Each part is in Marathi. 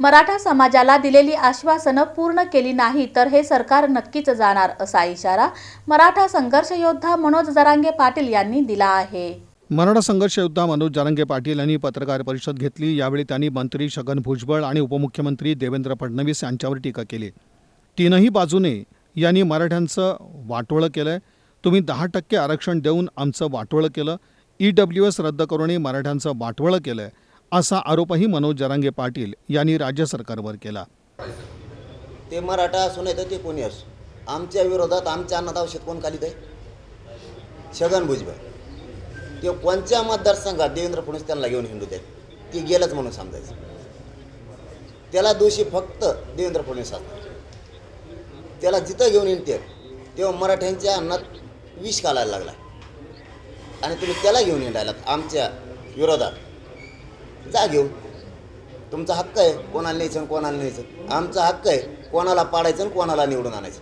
मराठा समाजाला दिलेली आश्वासनं पूर्ण केली नाही तर हे सरकार नक्कीच जाणार असा इशारा मराठा संघर्ष योद्धा मनोज जरांगे पाटील यांनी दिला आहे. मराठा संघर्ष योद्धा मनोज जरांगे पाटील यांनी पत्रकार परिषद घेतली. यावेळी त्यांनी मंत्री छगन भुजबळ आणि उपमुख्यमंत्री देवेंद्र फडणवीस यांच्यावर टीका केली. तीनही बाजूने यांनी मराठ्यांचं वाटोळं केलंय. तुम्ही दहा टक्के आरक्षण देऊन आमचं वाटोळं केलं. ई डब्ल्यू एस रद्द करूनही मराठ्यांचं वाटोळं केलंय. असा आरोपही मनोज जरांगे पाटील यांनी राज्य सरकारवर केला. ते मराठा असो नाही तर ते कोणी असो. आमच्या विरोधात आमच्या अन्नदावशेत कोण कालित आहे छगन भुजबळ. ते कोणत्या मतदारसंघात देवेंद्र फडणवीस त्यांना घेऊन हिंदू ते ते गेलंच म्हणून समजायचं. त्याला दोषी फक्त देवेंद्र फडणवीस असतात. त्याला जिथं घेऊन येते तेव्हा मराठ्यांच्या अन्नात विष घालायला लागला. आणि तुम्ही त्याला घेऊन येऊन आमच्या विरोधात. जा घेऊन. तुमचा हक्क आहे कोणाला न्यायचं आणि कोणाला न्यायचं. आमचा हक्क आहे कोणाला पाडायचं आणि कोणाला निवडून आणायचं.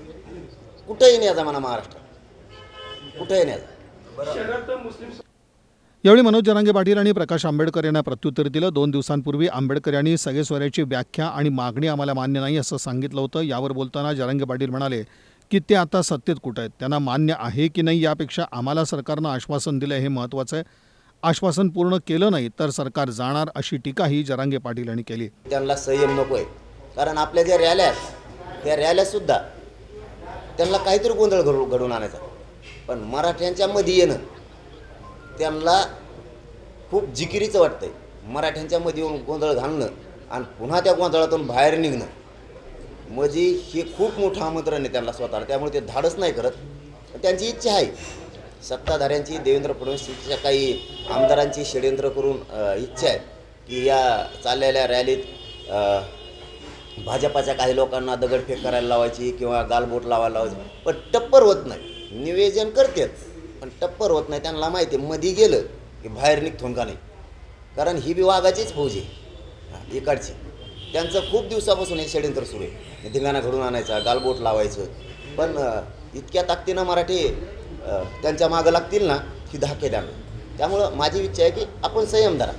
कुठेही न्यायचा म्हणा महाराष्ट्रात कुठेही न्यायचा यावेळी मनोज जनांगे पाटील आणि प्रकाश आंबेडकर यांना प्रत्युत्तर दिलं. दोन दिवसांपूर्वी आंबेडकर यांनी सगळे स्वराची व्याख्या आणि मागणी आम्हाला मान्य नाही असं सांगितलं होतं. यावर बोलताना जरांगे पाटील म्हणाले की ते आता सत्तेत कुठं आहेत? त्यांना मान्य आहे की नाही यापेक्षा आम्हाला सरकारनं आश्वासन दिलं हे महत्त्वाचं आहे. आश्वासन पूर्ण केलं नाही तर सरकार जाणार अशी टीकाही जरांगे पाटील यांनी केली. त्यांना संयम नको आहे. कारण आपल्या ज्या रॅल्या आहेत त्या रॅल्यासुद्धा त्यांना काहीतरी गोंधळ घडू घडून आणायचा. पण मराठ्यांच्या मध्ये येणं त्यांना खूप जिकिरीचं वाटतंय. मराठ्यांच्या मध्ये येऊन गोंधळ घालणं आणि पुन्हा त्या गोंधळातून बाहेर निघणं म्हणजे हे खूप मोठं आमंत्रण आहे त्यांना स्वतःला. त्यामुळे ते धाडस नाही करत. पण त्यांची इच्छा आहे. सत्ताधाऱ्यांची देवेंद्र फडणवीसच्या काही आमदारांची षडयंत्र करून इच्छा आहे की या चाललेल्या रॅलीत भाजपाच्या काही लोकांना दगडफेक करायला लावायची किंवा गालबोट लावायला लावायची. पण टप्पर होत नाही. निवेदन करतात पण टप्पर होत नाही. त्यांना माहिती आहे मध्ये गेलं की बाहेर निघतून का नाही. कारण ही बी वाघाचीच फौज आहे. इकडची. त्यांचं खूप दिवसापासून हे षडयंत्र सुरू आहे. धिंगाणा घडून आणायचा गालबोट लावायचं. पण इतक्या ताकदीनं मराठी त्यांच्या मागं लागतील ना ही धाके द्यानं त्यामुळं माझी इच्छा आहे की आपण संयम धरा.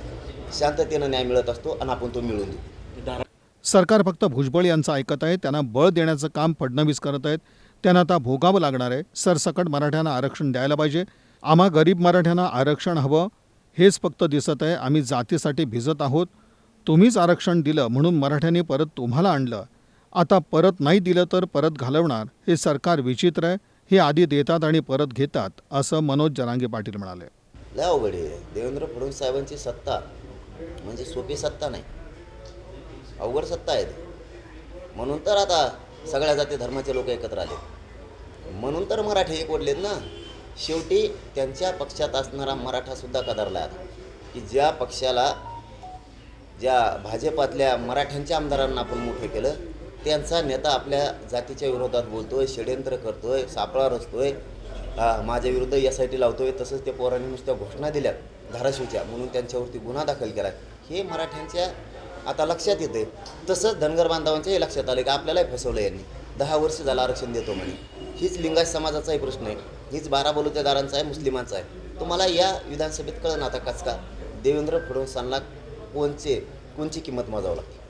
शांततेनं न्याय मिळत असतो आणि आपण तो मिळून देऊ. सरकार फक्त भुजबळ यांचं ऐकत आहे त्यांना बळ देण्याचं काम फडणवीस करत आहेत. त्यांना आता भोगावं लागणार आहे. सरसकट मराठ्यांना आरक्षण द्यायला पाहिजे. आम्हा गरीब मराठ्यांना आरक्षण हवं हेच फक्त दिसत आहे. आम्ही जातीसाठी भिजत आहोत. तुम्हीच आरक्षण दिलं म्हणून मराठ्यांनी परत तुम्हाला आणलं. आता परत नाही दिलं तर परत घालवणार. हे सरकार विचित्र आहे. हे आधी देतात आणि परत घेतात असं मनोज जरांगे पाटील म्हणाले. लय अवघड आहे. देवेंद्र फडणवीस साहेबांची सत्ता म्हणजे सोपी सत्ता नाही. अवघड सत्ता आहे म्हणून तर आता सगळ्या जाती धर्माचे लोक एकत्र आले. म्हणून तर मराठे एक ओढलेत ना. शेवटी त्यांच्या पक्षात असणारा मराठासुद्धा कदरला आता. की ज्या पक्षाला ज्या भाजपातल्या मराठ्यांच्या आमदारांना आपण मोठं केलं त्यांचा नेता आपल्या जातीच्या विरोधात बोलतो बोलतोय षडयंत्र आहे सापळा रचतो आहे माझ्या विरुद्ध एस आय टी लावतोय तसंच ते पोरांनी नुसत्या घोषणा दिल्या धाराशिवच्या म्हणून त्यांच्यावरती गुन्हा दाखल केला. हे मराठ्यांच्या आता लक्षात येते तसंच धनगर बांधवांच्याही लक्षात आलं की आपल्यालाही फसवलं यांनी. दहा वर्ष झालं आरक्षण देतो म्हणे. हीच लिंगायत समाजाचाही प्रश्न आहे. हीच बारा बलुतेदारांचा आहे मुस्लिमांचा आहे तुम्हाला या विधानसभेत कळलं ना आता कचका का देवेंद्र फडणवीसांना कोणचे कोणची किंमत मोजावं लागते?